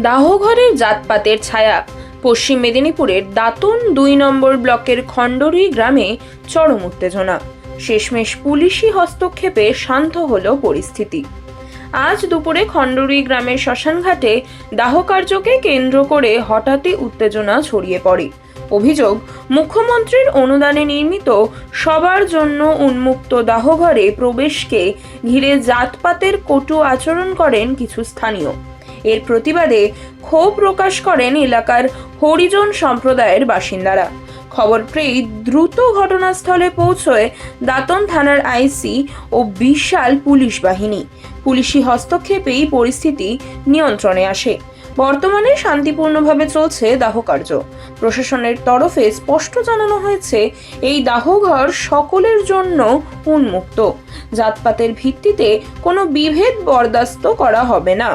দাহঘরের জাতপাতের ছায়া। পশ্চিম মেদিনীপুরের দাতুন দুই নম্বর ব্লকের খণ্ডরুই গ্রামে চরম উত্তেজনা। শেষমেশ পুলিশি হস্তক্ষেপে শান্ত হল পরিস্থিতি। আজ দুপুরে খণ্ডরুই গ্রামের শ্মশানঘাটে দাহকার্যকে কেন্দ্র করে হঠাৎই উত্তেজনা ছড়িয়ে পড়ে। অভিযোগ, মুখ্যমন্ত্রীর অনুদানে নির্মিত সবার জন্য উন্মুক্ত দাহঘরে প্রবেশকে ঘিরে জাতপাতের কটু আচরণ করেন কিছু স্থানীয়। এর প্রতিবাদে ক্ষোভ প্রকাশ করেন এলাকার হরিজন সম্প্রদায়ের বাসিন্দারা। খবর পেয়েই দ্রুত ঘটনাস্থলে পৌঁছয় দাতন থানার আইসি ও বিশাল পুলিশ বাহিনী। পুলিশি হস্তক্ষেপেই পরিস্থিতি নিয়ন্ত্রণে আসে। বর্তমানে শান্তিপূর্ণভাবে চলছে দাহকার্য। প্রশাসনের তরফে স্পষ্ট জানানো হয়েছে, এই দাহঘর সকলের জন্য উন্মুক্ত। জাতপাতের ভিত্তিতে কোনো বিভেদ বরদাস্ত করা হবে না।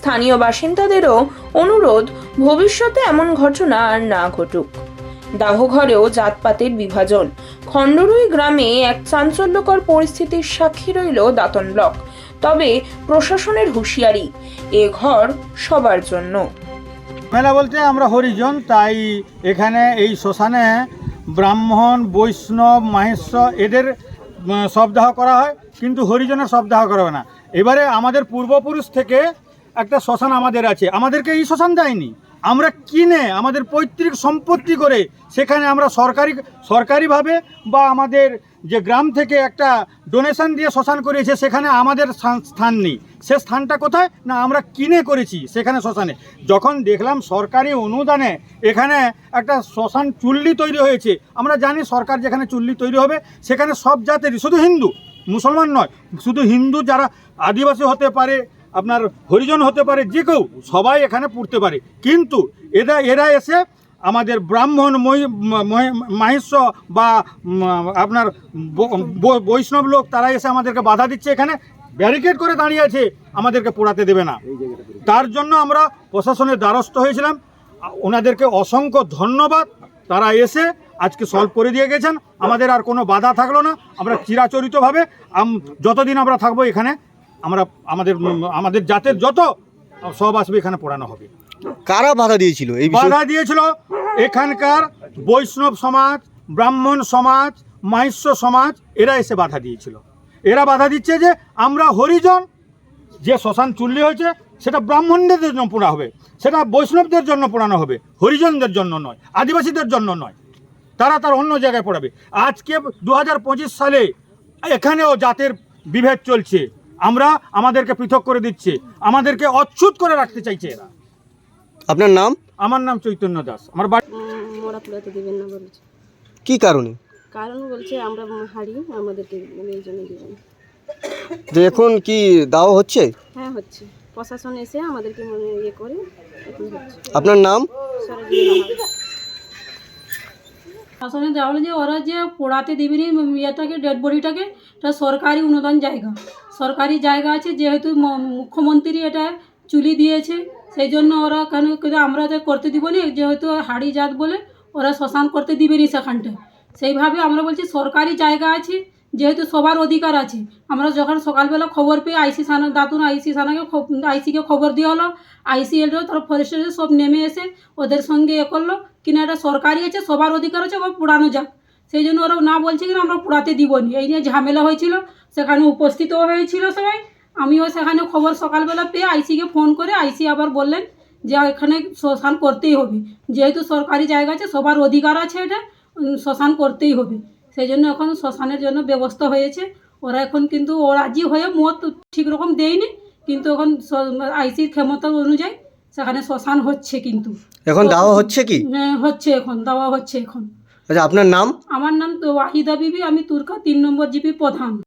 স্থানীয় বাসিন্দাদেরও অনুরোধ ভবিষ্যতে এমন ঘটনা আর না ঘটুক। দাহঘরেও জাতপাতের বিভাজন। খণ্ডরুই গ্রামে এক চাঞ্চল্যকর পরিস্থিতির সাক্ষী রইল দাতন ব্লক। তবে প্রশাসনের হুঁশিয়ারি এ ঘর সবার জন্য। মেলা বলতে আমরা হরিজন তাই এখানে এই শ্মশানে ব্রাহ্মণ বৈষ্ণব মাহেশ্বর এদের উম, শবদাহ করা হয় কিন্তু হরিজনের শবদাহ করা হয় না। এবারে আমাদের পূর্বপুরুষ থেকে একটা শ্মশান আমাদের আছে। আমাদেরকে এই শ্মশান দেয়নি। আমরা কিনে আমাদের পৈতৃক সম্পত্তি করে সেখানে আমরা সরকারি, সরকারিভাবে বা আমাদের যে গ্রাম থেকে একটা ডোনেশন দিয়ে শ্মশান করেছে, সেখানে আমাদের স্থান- নেই। সে স্থানটা কোথায়? না, আমরা কিনে করেছি সেখানে শ্মশানে। যখন দেখলাম সরকারি অনুদানে এখানে একটা শ্মশান চুল্লি তৈরি হয়েছে, আমরা জানি সরকার যেখানে চুল্লি তৈরি হবে, সেখানে সব জাতেরই, শুধু হিন্দু, মুসলমান নয়, শুধু হিন্দু যারা আদিবাসী হতে পারে আপনার হরিজন হতে পারে, যে কেউ, সবাই এখানে পড়তে পারে। কিন্তু এরা এরা এসে আমাদের ব্রাহ্মণ মাহেশ্ব বা আপনার বৈষ্ণব লোক, তারা এসে আমাদেরকে বাধা দিচ্ছে এখানে ব্যারিকেড করে দাঁড়িয়ে আছে, আমাদেরকে পোড়াতে দেবে না। তার জন্য আমরা প্রশাসনের দ্বারস্থ হয়েছিলাম। ওনাদেরকে অসংখ্য ধন্যবাদ। তারা এসে আজকে সলভ করে দিয়ে গেছেন। আমাদের আর কোনো বাধা থাকল না। আমরা চিরাচরিতভাবে যতদিন আমরা থাকব এখানে আমরা আমাদের আমাদের জাতের যত সব আসবে এখানে পড়ানো হবে। কারা বাধা দিয়েছিল এই বাধা দিয়েছিল এখানকার বৈষ্ণব সমাজ ব্রাহ্মণ সমাজ মাহিষ্য সমাজ এরা এসে বাধা দিয়েছিল। এরা বাধা দিচ্ছে যে আমরা হরিজন যে শ্মশান চুল্লি হয়েছে সেটা ব্রাহ্মণদের জন্য পোড়া হবে সেটা বৈষ্ণবদের জন্য পোড়ানো হবে হরিজনদের জন্য নয় আদিবাসীদের জন্য নয়। তারা তার অন্য জায়গায় পড়াবে। আজকে দু হাজার পঁচিশ সালে এখানেও জাতের বিভেদ চলছে। আমরা আমাদেরকে পৃথক করে দিচ্ছে। আমাদেরকে অচ্ছুত করে রাখতে চাইছে এরা। আপনার নাম? আমার নাম চৈতন্য দাস। আমার বাড়ি দিবেন না বলছে। কি কারণে? কারণ বলছে আমরা হারি আমাদেরকে এই জন্য দিবেন। যে এখন কি দাও হচ্ছে? হ্যাঁ হচ্ছে। প্রশাসন এসে আমাদেরকে মনে ইয়ে করে এখন হচ্ছে। আপনার নাম? সরজমিন আমার শাসনে দেওয়া হলো যে ওরা যে পোড়াতে দেবেনি ইয়েটাকে ডেড বডিটাকে এটা সরকারি অনুদান জায়গা। সরকারি জায়গা আছে, যেহেতু মুখ্যমন্ত্রী এটা চুলি দিয়েছে, সেই জন্য ওরা কেন আমরা তো করতে দিব না, যেহেতু হাড়ি জাত বলে ওরা শ্মশান করতে দিবে না সেখানটায়। সেইভাবে আমরা বলছি সরকারি জায়গা আছে, যেহেতু সবার অধিকার আছে। আমরা যখন সকালবেলা খবর পেয়ে আইসি থানা, দাতুন আইসি থানাকে আইসিকে খবর দেওয়া হলো আইসি এলো তার ফরেস্টারে সব নেমে এসে ওদের সঙ্গে এ করল, কিনা এটা সরকারি আছে, সবার অধিকার আছে ওরা পোড়ানো যাক সেই জন্য ওরা না বলছে কিনা আমরা পোড়াতে দিব নি এই নিয়ে ঝামেলা হয়েছিল সেখানে উপস্থিতও হয়েছিল সবাই। আমিও সেখানে খবর সকালবেলা পেয়ে আইসিকে ফোন করে আইসি আবার বললেন যে এখানে শ্মশান করতেই হবে। যেহেতু সরকারি জায়গা আছে সবার অধিকার আছে এটা শ্মশান করতেই হবে। সেই জন্য এখন শ্মশানের জন্য ব্যবস্থা হয়েছে। ওরা এখন কিন্তু ও রাজি হয়ে মত ঠিক রকম দেয়নি কিন্তু এখন আইসির ক্ষমতা অনুযায়ী সেখানে শ্মশান হচ্ছে কিন্তু। এখন দাওয়া হচ্ছে কি? হ্যাঁ, হচ্ছে এখন দাওয়া হচ্ছে এখন। আচ্ছা আপনার নাম? আমার নাম তো ওয়াহিদা বিবি আমি তুর্কা তিন নম্বর জিপি প্রধান।